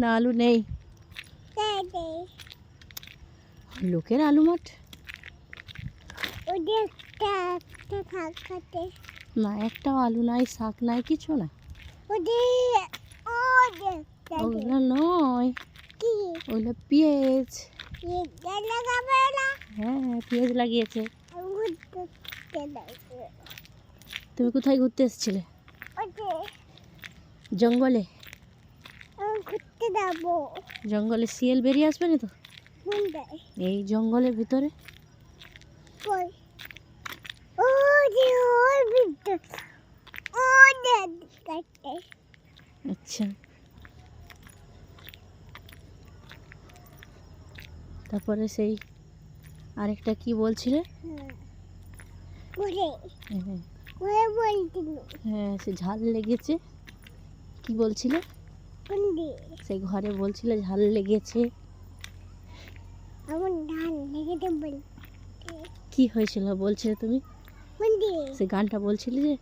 না আলু নেই। লোকের আলু মাঠ? না, একটাও আলু নাই, শাক নাই, কিছু না নয়। পেঁয়াজ। না হ্যাঁ পেঁয়াজ লাগিয়েছে। তুমি কোথায় ঘুরতে এসেছিলে? জঙ্গলে? ঘুরতে যাব। জঙ্গলে শিয়াল বেরিয়ে আসবে না তো? এই জঙ্গলের ভিতরে? আচ্ছা। তারপরে সেই আরেকটা কি বলছিলে? হ্যাঁ, হ্যাঁ সে ঝাল লেগেছে। কি বলছিল? সে ঘরে বলছিল ঝাল লেগেছে। কি হয়েছিল বলছিলে তুমি? সে গানটা বলছিলে যে